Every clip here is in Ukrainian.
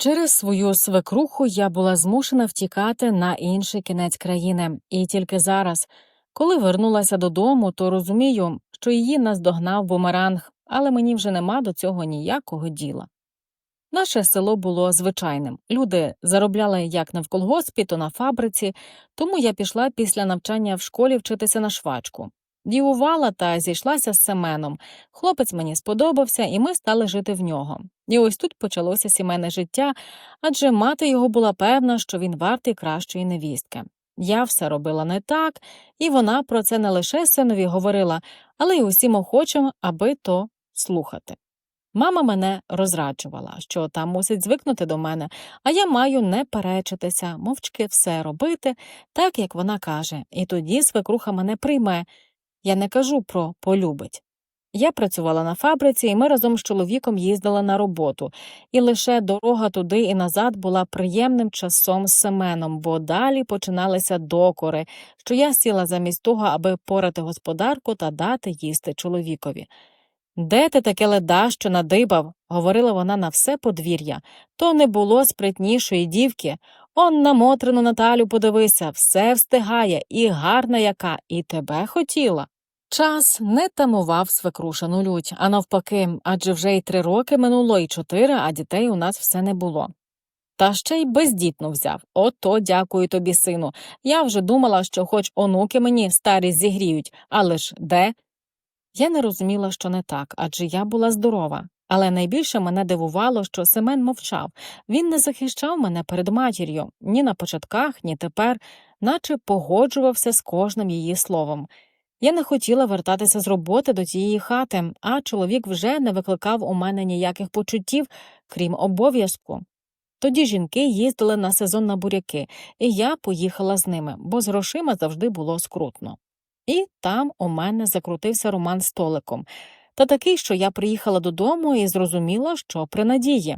Через свою свекруху я була змушена втікати на інший кінець країни, і тільки зараз, коли вернулася додому, то розумію, що її наздогнав бумеранг, але мені вже нема до цього ніякого діла. Наше село було звичайним. Люди заробляли як не в колгоспі, то на фабриці, тому я пішла після навчання в школі вчитися на швачку. Дівувала та зійшлася з Семеном. Хлопець мені сподобався, і ми стали жити в нього. І ось тут почалося сімейне життя, адже мати його була певна, що він вартий кращої невістки. Я все робила не так, і вона про це не лише синові говорила, але й усім охочим, аби то слухати. Мама мене розраджувала, що там мусить звикнути до мене, а я маю не перечитися, мовчки все робити, так як вона каже, і тоді свекруха мене прийме. Я не кажу про полюбить. Я працювала на фабриці, і ми разом з чоловіком їздили на роботу, і лише дорога туди і назад була приємним часом з Семеном, бо далі починалися докори, що я сіла замість того, аби порати господарку та дати їсти чоловікові. Де ти таке леда, що надибав? говорила вона на все подвір'я. То не було спритнішої дівки. Он на Мотрину Наталю подивися, все встигає, і гарна яка, і тебе хотіла. Час не тамував свекрушену лють, а навпаки, адже вже й три роки минуло, і чотири, а дітей у нас все не було. Та ще й бездітно взяв. Ото дякую тобі, сину. Я вже думала, що хоч онуки мені старі зігріють, але ж де? Я не розуміла, що не так, адже я була здорова. Але найбільше мене дивувало, що Семен мовчав. Він не захищав мене перед матір'ю ні на початках, ні тепер, наче погоджувався з кожним її словом. Я не хотіла вертатися з роботи до тієї хати, а чоловік вже не викликав у мене ніяких почуттів, крім обов'язку. Тоді жінки їздили на сезон на буряки, і я поїхала з ними, бо з грошима завжди було скрутно. І там у мене закрутився роман з Толиком, та такий, що я приїхала додому і зрозуміла, що при надії.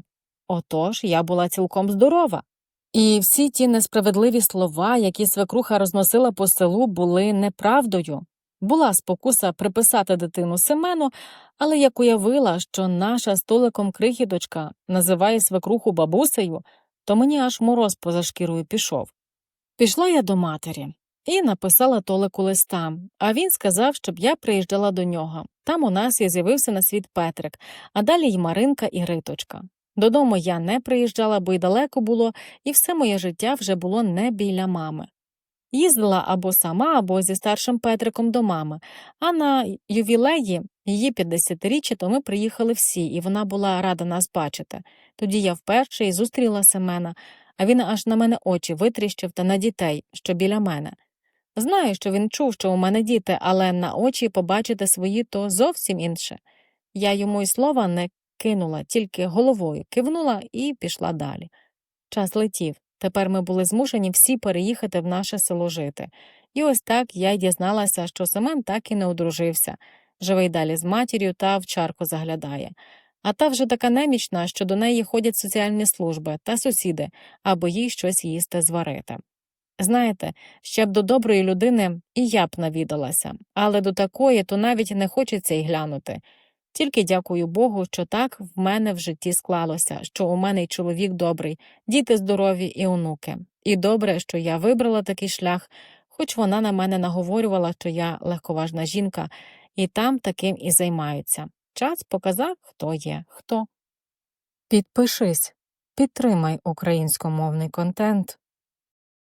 Отож я була цілком здорова. І всі ті несправедливі слова, які свекруха розносила по селу, були неправдою. Була спокуса приписати дитину Семену, але як уявила, що наша столиком крихіточка називає свекруху бабусею, то мені аж мороз поза шкірою пішов. Пішла я до матері і написала Толику листа, а він сказав, щоб я приїжджала до нього. Там у нас і з'явився на світ Петрик, а далі й Маринка і Риточка. Додому я не приїжджала, бо й далеко було, і все моє життя вже було не біля мами. Їздила або сама, або зі старшим Петриком до мами, а на ювілеї її 50-річчя, то ми приїхали всі, і вона була рада нас бачити. Тоді я вперше і зустріла Семена, а він аж на мене очі витріщив та на дітей, що біля мене. Знаю, що він чув, що у мене діти, але на очі побачити свої то зовсім інше. Я йому й слова не кинула, тільки головою кивнула і пішла далі. Час летів. Тепер ми були змушені всі переїхати в наше село жити. І ось так я й дізналася, що Семен так і не одружився, живе й далі з матір'ю та в чарку заглядає. А та вже така немічна, що до неї ходять соціальні служби та сусіди, аби їй щось їсти зварити. Знаєте, ще б до доброї людини і я б навідалася, але до такої то навіть не хочеться й глянути. Тільки дякую Богу, що так в мене в житті склалося, що у мене й чоловік добрий, діти здорові і онуки. І добре, що я вибрала такий шлях, хоч вона на мене наговорювала, що я легковажна жінка, і там таким і займаються. Час показав, хто є, хто. Підпишись, підтримай українськомовний контент.